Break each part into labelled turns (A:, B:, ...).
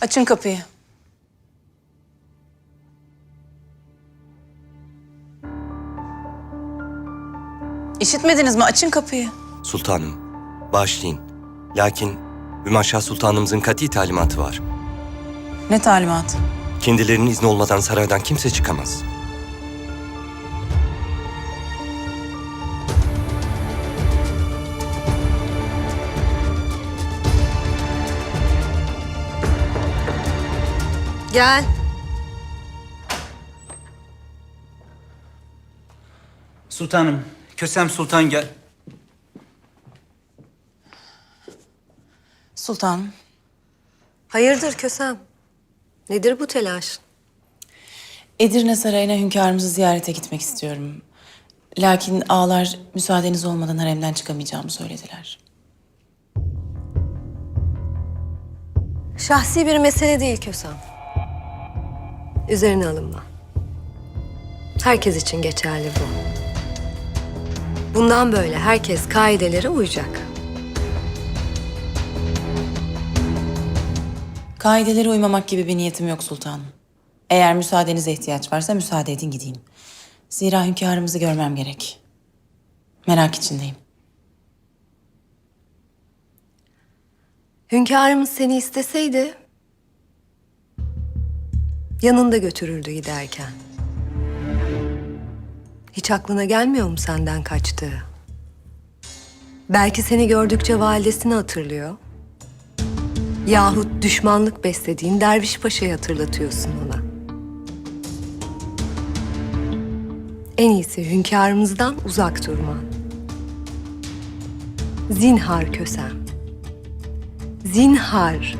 A: Açın kapıyı. İşitmediniz mi? Açın kapıyı.
B: Sultanım, bağışlayın. Lakin Hümaşah Sultanımızın kati talimatı var.
A: Ne talimat?
B: Kendilerinin izni olmadan saraydan kimse çıkamaz.
C: Gel.
D: Sultanım, Kösem Sultan gel.
A: Sultanım.
C: Hayırdır Kösem? Nedir bu telaş?
A: Edirne Sarayı'na hünkârımızı ziyarete gitmek istiyorum. Lakin ağalar müsaadeniz olmadan haremden çıkamayacağımı söylediler.
C: Şahsi bir mesele değil Kösem. Üzerine alınma. Herkes için geçerli bu. Bundan böyle herkes kaidelere uyacak.
A: Kaidelere uymamak gibi bir niyetim yok sultanım. Eğer müsaadenize ihtiyaç varsa müsaade edin gideyim. Zira hünkârımızı görmem gerek. Merak içindeyim.
C: Hünkârımız seni isteseydi... ...yanında götürürdü giderken. Hiç aklına gelmiyor mu senden kaçtığı? Belki seni gördükçe validesini hatırlıyor. Yahut düşmanlık beslediğin Derviş Paşa'yı hatırlatıyorsun ona. En iyisi hünkârımızdan uzak durman. Zinhar Kösem. Zinhar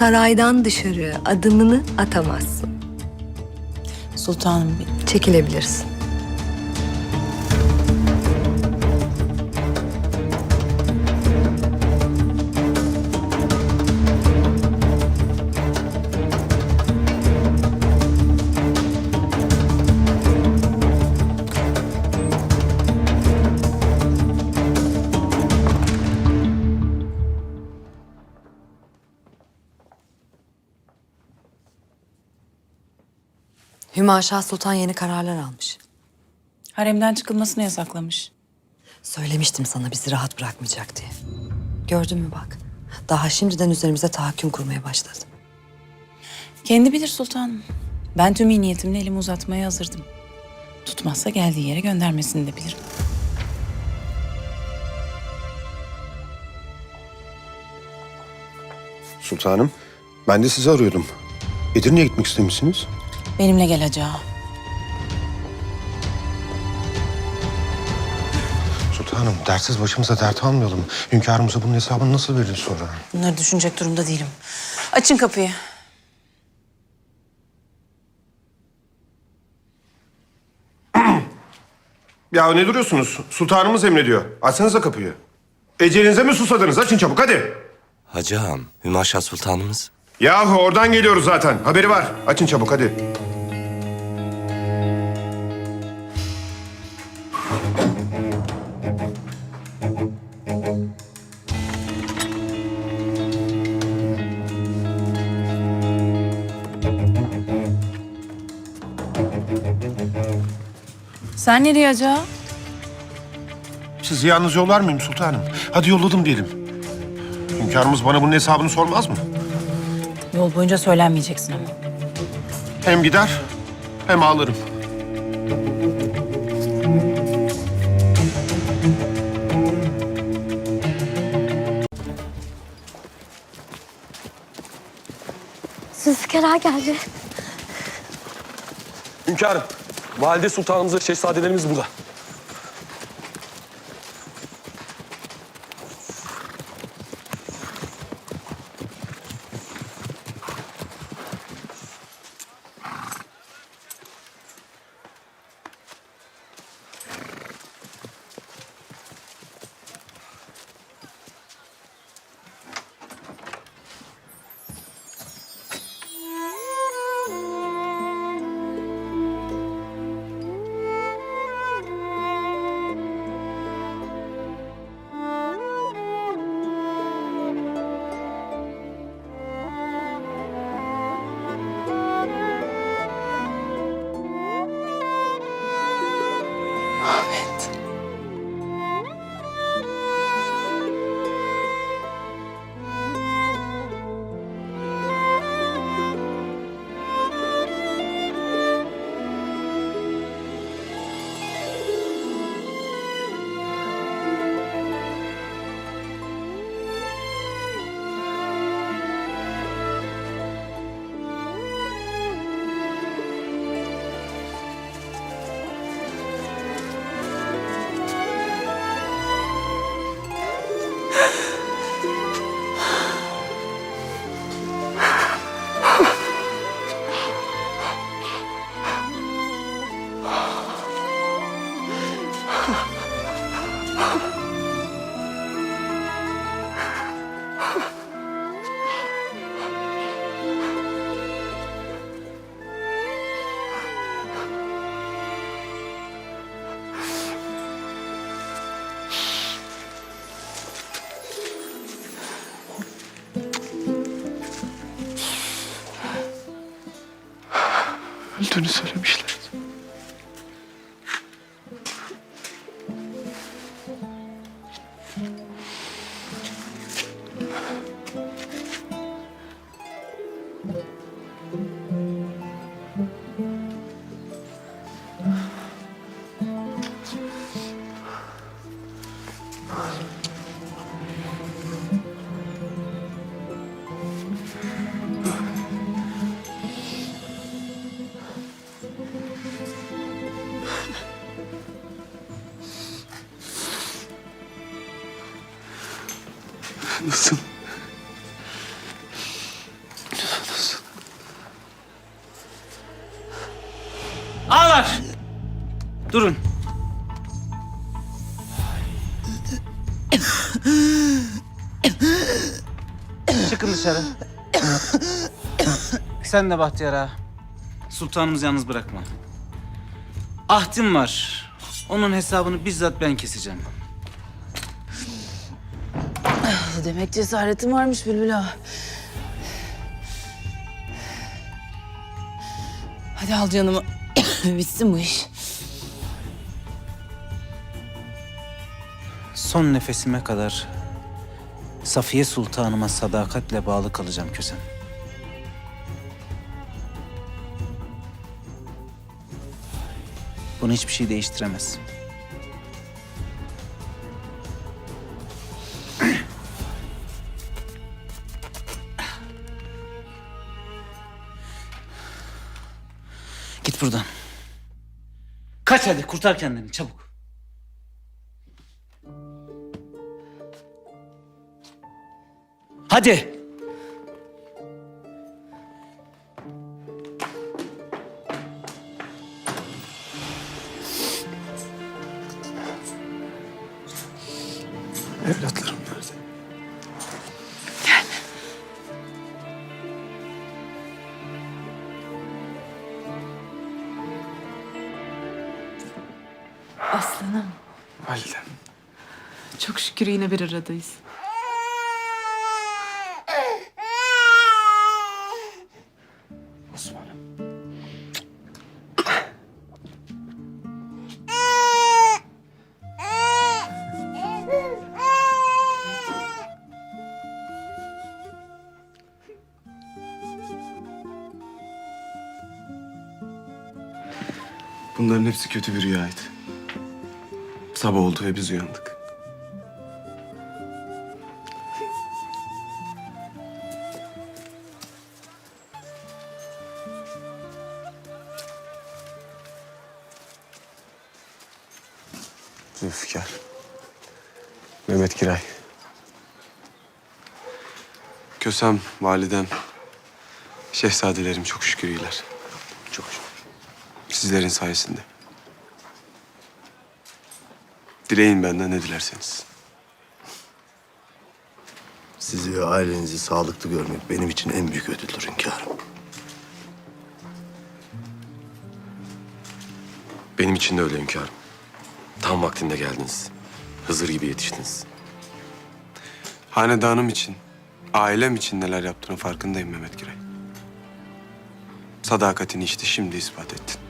C: saraydan dışarı adımını atamazsın.
A: Sultanım
C: Çekilebilirsin.
E: Hümaşah Sultan yeni kararlar almış.
A: haremden çıkılmasını yasaklamış.
E: Söylemiştim sana bizi rahat bırakmayacak diye. Gördün mü bak. Daha şimdiden üzerimize tahakküm kurmaya başladı.
A: Kendi bilir sultanım. Ben tüm iyi niyetimle elimi uzatmaya hazırdım. Tutmazsa geldiği yere göndermesini de bilirim.
F: Sultanım, ben de sizi arıyordum. Edirne'ye gitmek istemişsiniz.
A: Benimle gel Hacı Ağa.
F: Sultanım, dertsiz başımıza dert almayalım. Hünkârımıza bunun hesabını nasıl veririz sonra?
A: Bunları düşünecek durumda değilim. Açın kapıyı.
F: Ya ne duruyorsunuz? Sultanımız emrediyor. Açsanıza kapıyı. Ecelinize mi susadınız? Açın çabuk hadi.
B: Hacı ağam, Hümaşah Sultanımız
F: Yahu oradan geliyoruz zaten. Haberi var. Açın çabuk hadi.
A: Sen nereye Hacı Ağa?
F: Sizi yalnız yollar mıyım sultanım? Hadi yolladım diyelim. Hünkârımız bana bunun hesabını sormaz mı?
A: Yol boyunca söylenmeyeceksin ama.
F: Hem gider hem ağlarım.
C: Zülfikar geldi.
G: Hünkârım, valide sultanımız şehzadelerimiz burada.
H: Öldüğünü söylemişler. Nasıl? Nasıl?
D: Ağlar! Durun. Çıkın dışarı. Sen de Bahtiyar ağa. Sultanımızı yalnız bırakma. Ahdim var. Onun hesabını bizzat ben keseceğim.
A: Demek cesaretin varmış Bülbül ağa. Hadi al canımı. Bitsin bu iş.
D: Son nefesime kadar Safiye Sultanıma sadakatle bağlı kalacağım Kösem. Bunu hiçbir şey değiştiremez. Git buradan. Kaç hadi kurtar kendini çabuk. Hadi.
H: Evlatlarım
I: şükür yine bir aradayız.
H: Bunların hepsi kötü bir rüyaydı. Sabah oldu ve biz uyandık. Zülfikar. Mehmet Giray. Kösem, validem, şehzadelerim çok şükür iyiler. Çok şükür. Sizlerin sayesinde. Dileyin benden ne dilerseniz.
J: Sizi ve ailenizi sağlıklı görmek benim için en büyük ödüldür hünkârım.
B: Benim için de öyle hünkârım. Tam vaktinde geldiniz. Hızır gibi yetiştiniz.
H: Hanedanım için, ailem için neler yaptığının farkındayım Mehmet Giray. Sadakatini işte şimdi ispat ettin.